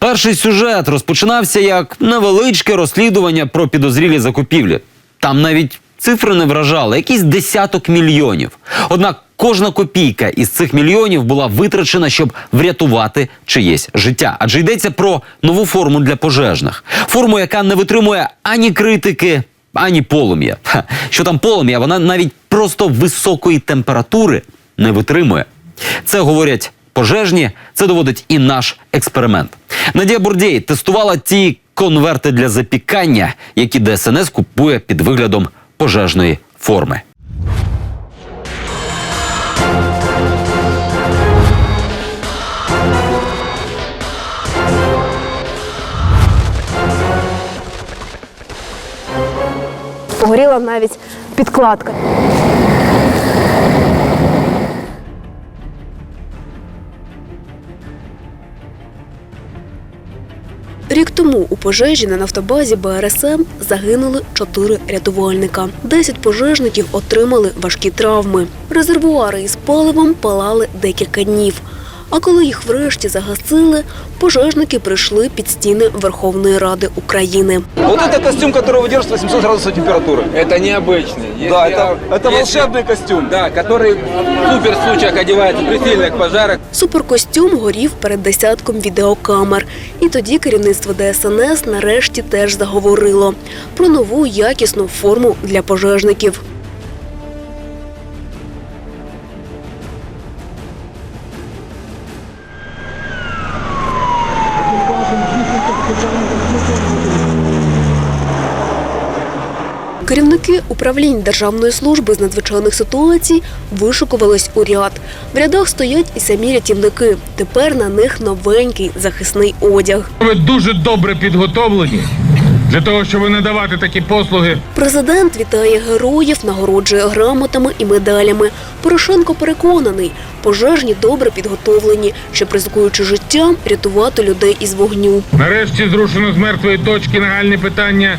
Перший сюжет розпочинався як невеличке розслідування про підозрілі закупівлі. Там навіть цифри не вражали, якийсь десяток мільйонів. Однак кожна копійка із цих мільйонів була витрачена, щоб врятувати чиєсь життя. Адже йдеться про нову форму для пожежних. Форму, яка не витримує ані критики, ані полум'я. Що там полум'я, вона навіть просто високої температури не витримує. Це говорять пожежні, це доводить і наш експеримент. Надія Бурдєй тестувала ті конверти для запікання, які ДСНС купує під виглядом пожежної форми. Погоріла навіть підкладка. Рік тому у пожежі на нафтобазі БРСМ загинули чотири рятувальника. Десять пожежників отримали важкі травми. Резервуари із паливом палали декілька днів. А коли їх врешті загасили, пожежники прийшли під стіни Верховної Ради України. Вот это костюм, который выдерживает 800 градусов температуры. Это необычный. Если Да, это, это если- волшебный костюм. Да, который в супер случаях одевается при сильных пожарах. Суперкостюм горів перед десятком відеокамер. І тоді керівництво ДСНС нарешті теж заговорило про нову якісну форму для пожежників. Управлінь Державної служби з надзвичайних ситуацій вишукувались у ряд. В рядах стоять і самі рятівники. Тепер на них новенький захисний одяг. Ви дуже добре підготовлені для того, щоб надавати такі послуги. Президент вітає героїв, нагороджує грамотами і медалями. Порошенко переконаний, пожежні добре підготовлені, щоб ризикуючи життям, рятувати людей із вогню. Нарешті зрушено з мертвої точки нагальне питання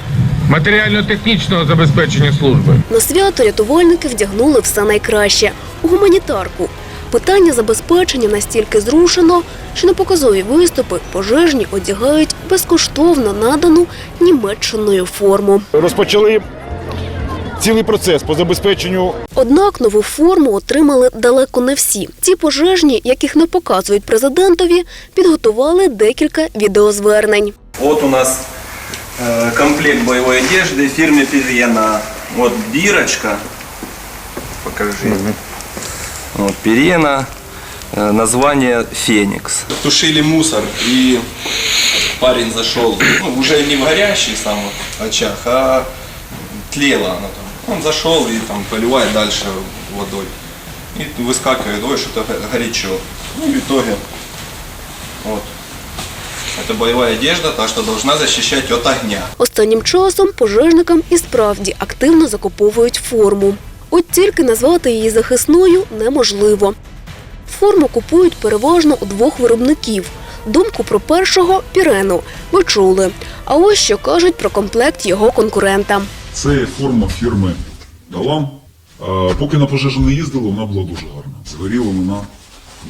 матеріально-технічного забезпечення служби. На свято рятувальники вдягнули все найкраще у гуманітарку. Питання забезпечення настільки зрушено, що на показові виступи пожежні одягають безкоштовно надану Німеччиною форму. розпочали цілий процес по забезпеченню Однак нову форму отримали далеко не всі. Ці пожежні, яких не показують президентові, підготували декілька відеозвернень. Вот у нас комплект боевой одежды фирме Пирена. Вот бирочка. Покажи. Вот Пирена. Э, название Феникс. Тушили мусор и парень зашел, ну, уже не в горящий сам очаг, а тлело оно там. Он зашел и там поливает дальше водой. И выскакивает, ой, что-то го- горячо. Ну и в итоге вот это боевая одежда, так что должна защищать от огня. Останнім часом пожежникам і справді активно закуповують форму. От тільки назвати її захисною неможливо. Форму купують переважно у двох виробників. Думку про першого пірену ви чули. А ось що кажуть про комплект його конкурента. Це форма фірми Далам. Поки на пожежу не їздили, вона була дуже гарна. Згоріла вона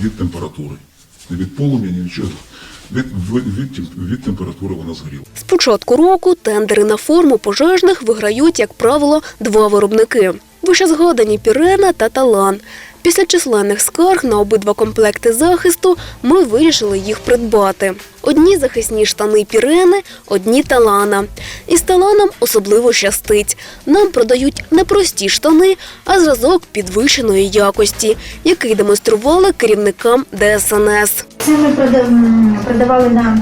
від температури. Не від полум'я, ні від чого. Від, від, від, температури вона згоріла. З початку року тендери на форму пожежних виграють, як правило, два виробники: вище згадані Пірена та Талан. Після численних скарг на обидва комплекти захисту ми вирішили їх придбати. Одні захисні штани Пірени, одні Талана. І з Таланом особливо щастить. Нам продають не прості штани, а зразок підвищеної якості, який демонстрували керівникам ДСНС. Це ми продавали на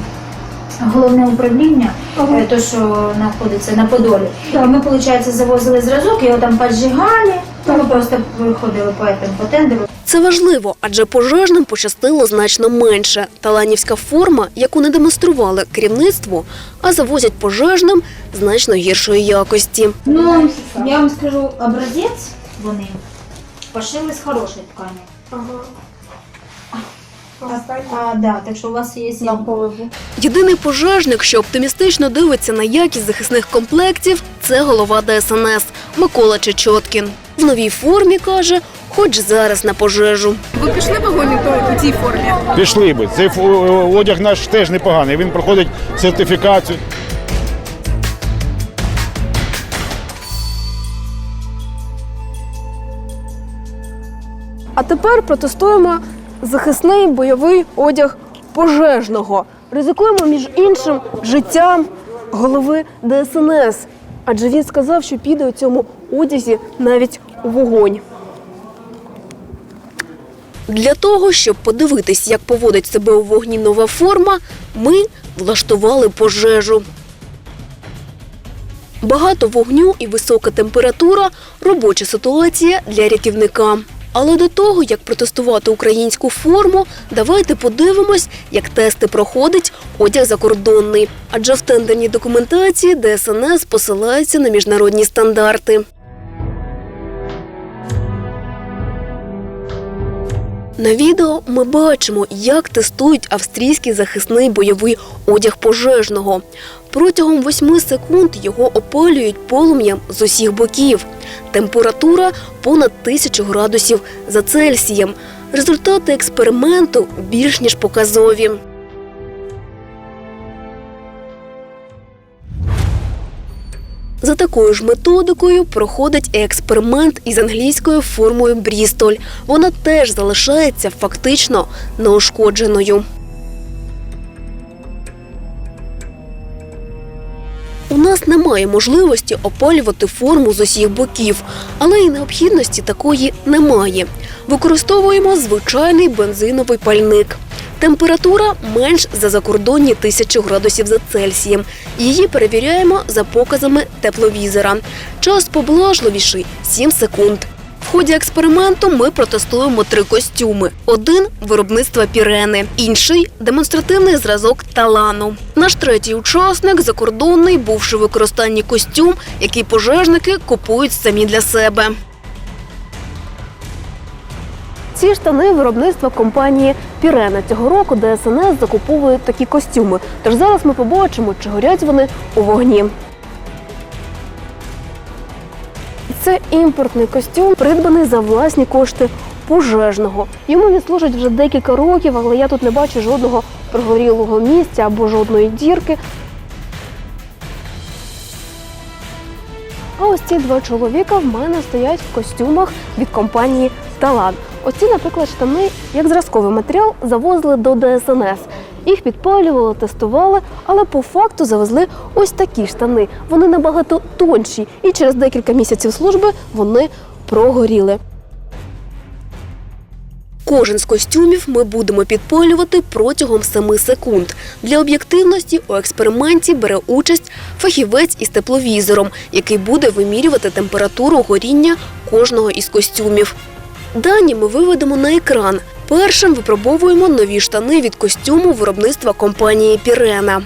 головне управління, е, то, що знаходиться на Подолі. І ми, виходить, завозили зразок, його там поджигали, то ми просто виходили по, этому, по тендеру. Це важливо, адже пожежним пощастило значно менше. Таланівська форма, яку не демонстрували керівництву, а завозять пожежним значно гіршої якості. Ну, я вам скажу, образець вони пошили з хорошої ткани. А, да, так що у вас є Єдиний пожежник, що оптимістично дивиться на якість захисних комплектів, це голова ДСНС Микола Чечоткін. В новій формі каже, хоч зараз на пожежу. Ви пішли в вогонь у тій формі? Пішли би. Цей одяг наш теж непоганий. Він проходить сертифікацію. А тепер протестуємо захисний бойовий одяг пожежного. Ризикуємо між іншим життям голови ДСНС. Адже він сказав, що піде у цьому одязі навіть у вогонь. Для того, щоб подивитись, як поводить себе у вогні нова форма, ми влаштували пожежу. Багато вогню і висока температура робоча ситуація для рятівника. Але до того, як протестувати українську форму, давайте подивимось, як тести проходить одяг закордонний. Адже в тендерній документації ДСНС посилається на міжнародні стандарти. На відео ми бачимо, як тестують австрійський захисний бойовий одяг пожежного. Протягом 8 секунд його опалюють полум'ям з усіх боків. Температура понад 1000 градусів за Цельсієм. Результати експерименту більш ніж показові. За такою ж методикою проходить експеримент із англійською формою Брістоль. Вона теж залишається фактично неушкодженою. Немає можливості опалювати форму з усіх боків, але і необхідності такої немає. Використовуємо звичайний бензиновий пальник. Температура менш за закордонні тисячу градусів за Цельсієм. Її перевіряємо за показами тепловізора. Час поблажливіший 7 секунд. В ході експерименту ми протестуємо три костюми: один виробництва пірени, інший демонстративний зразок талану. Наш третій учасник закордонний, бувши в використанні костюм, який пожежники купують самі для себе. Ці штани виробництва компанії Пірена. Цього року ДСНС закуповує такі костюми. Тож зараз ми побачимо, чи горять вони у вогні. Це імпортний костюм, придбаний за власні кошти пожежного. Йому він служить вже декілька років, але я тут не бачу жодного прогорілого місця або жодної дірки. А ось ці два чоловіка в мене стоять в костюмах від компанії Талан. Оці, наприклад, штани як зразковий матеріал завозили до ДСНС. Їх підпалювали, тестували, але по факту завезли ось такі штани. Вони набагато тонші, і через декілька місяців служби вони прогоріли. Кожен з костюмів ми будемо підпалювати протягом 7 секунд. Для об'єктивності у експерименті бере участь фахівець із тепловізором, який буде вимірювати температуру горіння кожного із костюмів. Дані ми виведемо на екран. Першим випробовуємо нові штани від костюму виробництва компанії Пірена.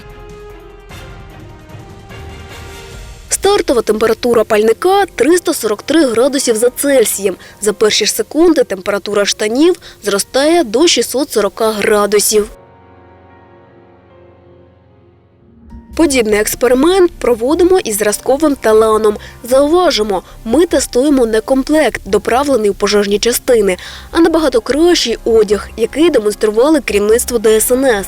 Стартова температура пальника 343 градусів за Цельсієм. За перші ж секунди температура штанів зростає до 640 градусів. Подібний експеримент проводимо із зразковим таланом. Зауважимо, ми тестуємо не комплект, доправлений у пожежні частини, а набагато кращий одяг, який демонстрували керівництво ДСНС.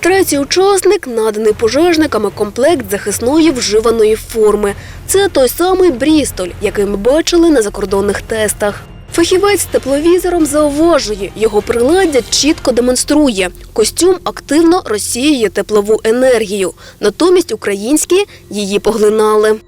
Третій учасник наданий пожежниками комплект захисної вживаної форми. Це той самий Брістоль, який ми бачили на закордонних тестах. Фахівець з тепловізором зауважує, його приладдя чітко демонструє. Костюм активно розсіює теплову енергію. Натомість українські її поглинали.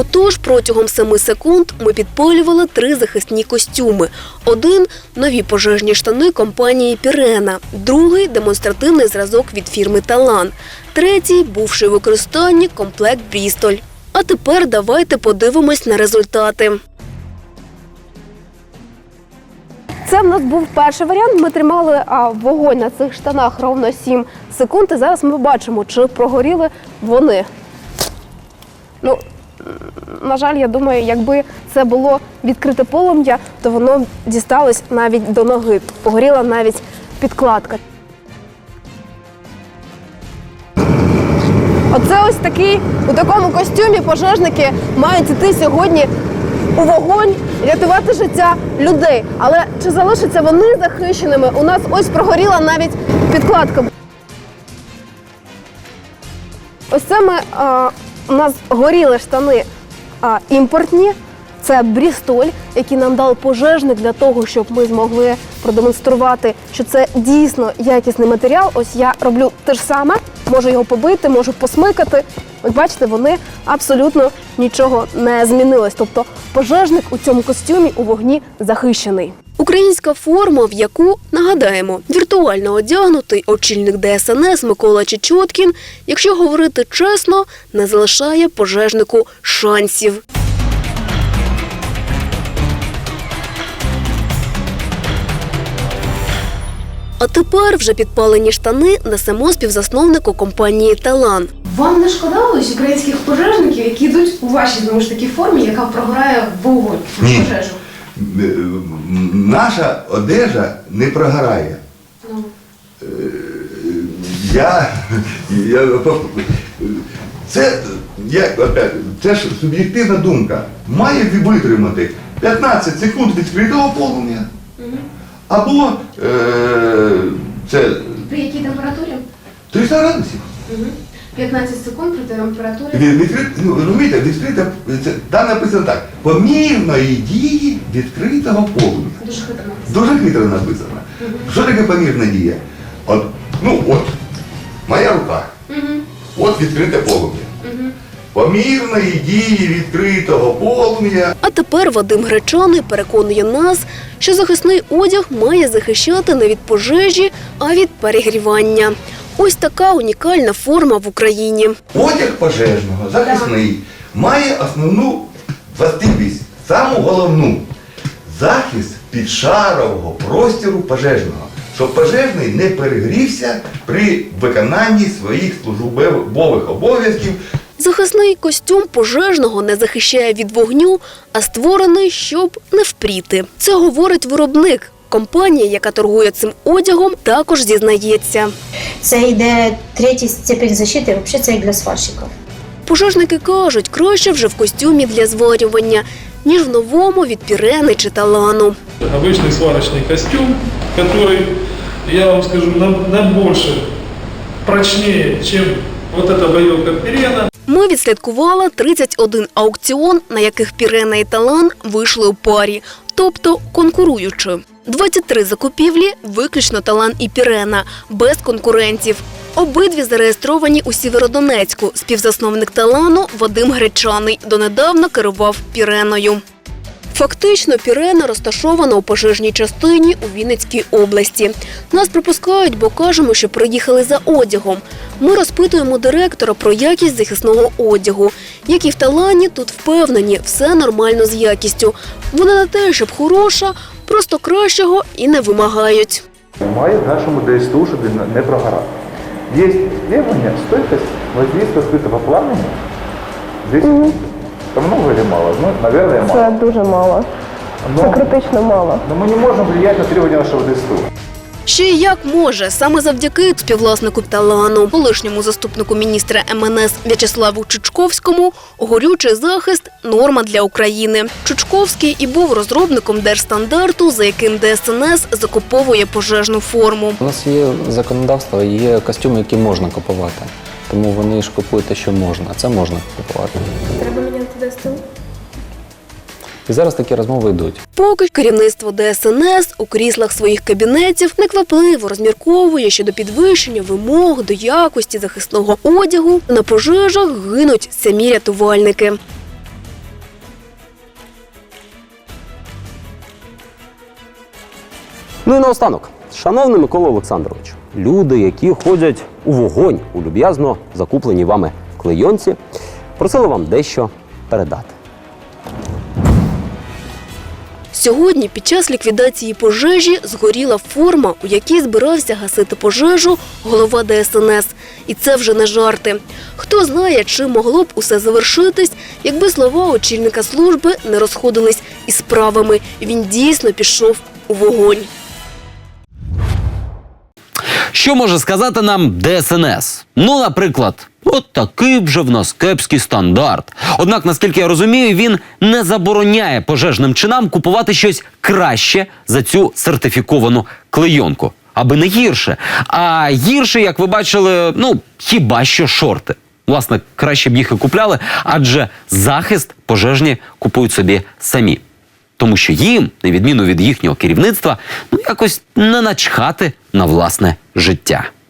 Отож, протягом 7 секунд ми підпалювали три захисні костюми. Один нові пожежні штани компанії Пірена, другий демонстративний зразок від фірми Талан, третій бувший у використанні комплект Брістоль. А тепер давайте подивимось на результати. Це в нас був перший варіант. Ми тримали а, вогонь на цих штанах ровно 7 секунд. І зараз ми бачимо, чи прогоріли вони. Ну, на жаль, я думаю, якби це було відкрите полум'я, то воно дісталось навіть до ноги, погоріла навіть підкладка. Оце ось такий у такому костюмі пожежники мають іти сьогодні у вогонь, рятувати життя людей. Але чи залишаться вони захищеними? У нас ось прогоріла навіть підкладка. Ось це ми. А у нас горіли штани а, імпортні. Це Брістоль, який нам дав пожежник для того, щоб ми змогли продемонструвати, що це дійсно якісний матеріал. Ось я роблю те ж саме, можу його побити, можу посмикати. Ось бачите, вони абсолютно нічого не змінилось. Тобто пожежник у цьому костюмі у вогні захищений. Українська форма, в яку нагадаємо, віртуально одягнутий очільник ДСНС Микола Чечоткін, якщо говорити чесно, не залишає пожежнику шансів. А тепер вже підпалені штани несемо співзасновнику компанії Талан. Вам не шкода ось українських пожежників, які йдуть у вашій знову ж таки формі, яка програє вогонь Ні. пожежу? Наша одежа не прогорає. Е, Я, я це, опять, це ж суб'єктивна думка. Має витримати 15 секунд відкритого полум'я. Або е, це При якій температурі? 300 градусів. 15 секунд при температурі. Від, відкрит, ну, розумієте, відкрита, це, там написано так, помірної дії відкритого полум'я. Дуже хитро. Дуже хитро написано. Що таке помірна дія? От, ну от, моя рука. От відкрите полум'я. Помірної дії відкритого полум'я. А тепер Вадим Гречаний переконує нас, що захисний одяг має захищати не від пожежі, а від перегрівання. Ось така унікальна форма в Україні. Одяг пожежного, захисний, має основну властивість, саму головну захист підшарового простіру пожежного, щоб пожежний не перегрівся при виконанні своїх службових обов'язків Захисний костюм пожежного не захищає від вогню, а створений, щоб не впріти. Це говорить виробник. Компанія, яка торгує цим одягом, також зізнається. Це йде третій степень защити, взагалі це як для сварщиків. Пожежники кажуть, краще вже в костюмі для зварювання, ніж в новому від пірени чи талану. Обычный сварочный костюм, который, я вам скажу, нам, нам больше прочнее, чем вот эта боевка Пирена. Ми відслідкували 31 аукціон, на яких Пірена і Талан вийшли у парі, тобто конкуруючи. 23 закупівлі виключно Талан і Пірена, без конкурентів. Обидві зареєстровані у Сєвєродонецьку. Співзасновник Талану Вадим Гречаний донедавна керував Піреною. Фактично, Пірена розташована у пожежній частині у Вінницькій області. Нас пропускають, бо кажемо, що приїхали за одягом. Ми розпитуємо директора про якість захисного одягу. Як і в Талані, тут впевнені, все нормально з якістю. Вона не те, щоб хороша, просто кращого і не вимагають. Має в нашому ДСТУ, щоб він не прогорав. Є требования, стойкость воздействия открытого пламени 10 секунд. Это много или мало? Ну, наверное, мало. Це дуже мало. Це Но, критично мало. но мы не можем влиять на требования нашего ДСТУ. Ще й як може, саме завдяки співвласнику Талану, колишньому заступнику міністра МНС В'ячеславу Чучковському, горючий захист норма для України. Чучковський і був розробником держстандарту, за яким ДСНС закуповує пожежну форму. У нас є законодавство, є костюми, які можна купувати. Тому вони ж купують те, що можна, а це можна купувати. Треба міняти ДСТУ? І зараз такі розмови йдуть. Поки керівництво ДСНС у кріслах своїх кабінетів неквапливо розмірковує щодо підвищення вимог до якості захисного одягу, на пожежах гинуть самі рятувальники. Ну і наостанок, шановний Микола Олександрович, люди, які ходять у вогонь у люб'язно закупленій вами клейонці, просили вам дещо передати. Сьогодні під час ліквідації пожежі згоріла форма, у якій збирався гасити пожежу голова ДСНС. І це вже не жарти. Хто знає, чим могло б усе завершитись, якби слова очільника служби не розходились із справами. Він дійсно пішов у вогонь. Що може сказати нам ДСНС? Ну, наприклад, От такий вже в нас кепський стандарт. Однак, наскільки я розумію, він не забороняє пожежним чинам купувати щось краще за цю сертифіковану клейонку. Аби не гірше. А гірше, як ви бачили, ну хіба що шорти. Власне, краще б їх і купляли, адже захист пожежні купують собі самі. Тому що їм, на відміну від їхнього керівництва, ну якось не начхати на власне життя.